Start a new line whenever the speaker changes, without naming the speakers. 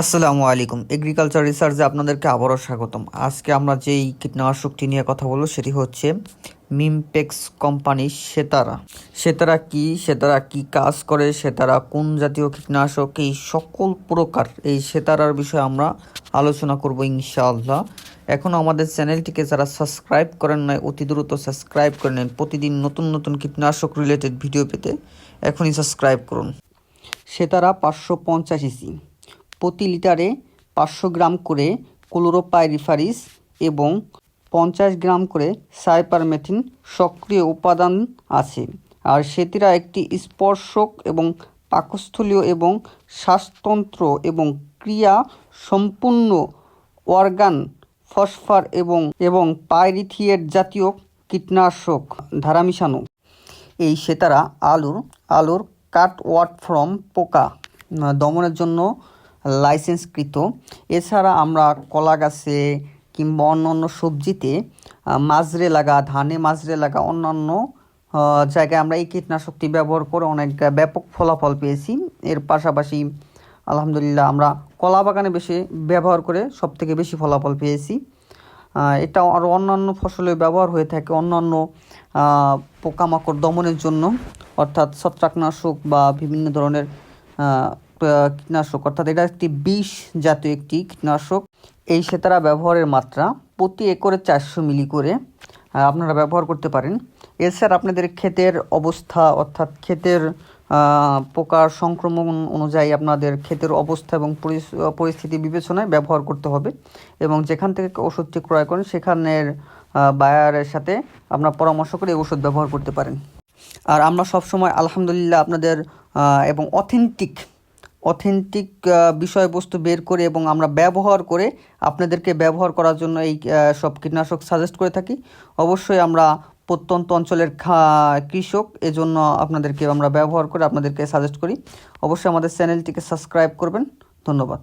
আসসালামু আলাইকুম। এগ্রিকালচার রিসার্চে আপনাদেরকে আবারও স্বাগতম। আজকে আমরা যেই কীটনাশকটি নিয়ে কথা বলব সেটি হচ্ছে মিমপেক্স কোম্পানির সেতারা সেতারা কি? সেতারা কি কাজ করে? সেতারা কোন জাতীয় কীটনাশক? এই সকল প্রকার এই সেতারার বিষয়ে আমরা আলোচনা করব ইনশাআল্লাহ। এখন আমাদের চ্যানেলটিকে যারা সাবস্ক্রাইব করেন নাই, অতি দ্রুত সাবস্ক্রাইব করে নেন। প্রতিদিন নতুন নতুন কীটনাশক রিলেটেড ভিডিও পেতে এখনই সাবস্ক্রাইব করুন।
সেতারা পাঁচশো পঞ্চাশ ইসি। প্রতি লিটারে পাঁচশো গ্রাম করে ক্লোরোপাইরিফারিস এবং পঞ্চাশ গ্রাম করে সাইপারমেথিন সক্রিয় উপাদান আছে। আর সেতিরা একটি স্পর্শক এবং পাকস্থলীয় এবং শ্বাসতন্ত্র এবং ক্রিয়া সম্পূর্ণ অর্গান, ফসফার এবং এবং পাইরিথিয়েট জাতীয় কীটনাশক ধারা মিশানো। এই সেতারা আলুর আলুর কাট ওয়াট ফ্রম পোকা দমনের জন্য লাইসেন্সকৃত। এছাড়া আমরা কলা গাছে কিংবা অন্য অন্য সবজিতে মাজরে লাগা, ধানে মাজরে লাগা অন্যান্য জায়গায় আমরা এই কীটনাশকটি ব্যবহার করে অনেক ব্যাপক ফলাফল পেয়েছি। এর পাশাপাশি আলহামদুলিল্লাহ আমরা কলা বাগানে বেশি ব্যবহার করে সবথেকে বেশি ফলাফল পেয়েছি। এটা আরও অন্যান্য ফসলে ব্যবহার হয়ে থাকে, অন্যান্য পোকামাকড় দমনের জন্য। অর্থাৎ ছত্রাকনাশক বা বিভিন্ন ধরনের কীটনাশক, অর্থাৎ এটা একটি বিষ জাতীয় একটি কীটনাশক। এই সেতারা ব্যবহারের মাত্রা প্রতি একরে চারশো মিলি করে আপনারা ব্যবহার করতে পারেন। এছাড়া আপনাদের ক্ষেতের অবস্থা, অর্থাৎ ক্ষেতের পোকার সংক্রমণ অনুযায়ী আপনাদের ক্ষেতের অবস্থা এবং পরিস্থিতি বিবেচনায় ব্যবহার করতে হবে এবং যেখান থেকে ওষুধটি ক্রয় করেন, সেখানের বায়ারের সাথে আপনার পরামর্শ করে ওষুধ ব্যবহার করতে পারেন। আর আমরা সবসময় আলহামদুলিল্লাহ আপনাদের এবং অথেন্টিক অথেন্টিক বিষয়বস্তু বের করে এবং আমরা ব্যবহার করে আপনাদেরকে ব্যবহার করার জন্য এই সব কীটনাশক সাজেস্ট করে থাকি। অবশ্যই আমরা প্রত্যন্ত অঞ্চলের কৃষক, এজন্য আপনাদেরকে আমরা ব্যবহার করে আপনাদেরকে সাজেস্ট করি। অবশ্যই আমাদের চ্যানেলটিকে সাবস্ক্রাইব করবেন। ধন্যবাদ।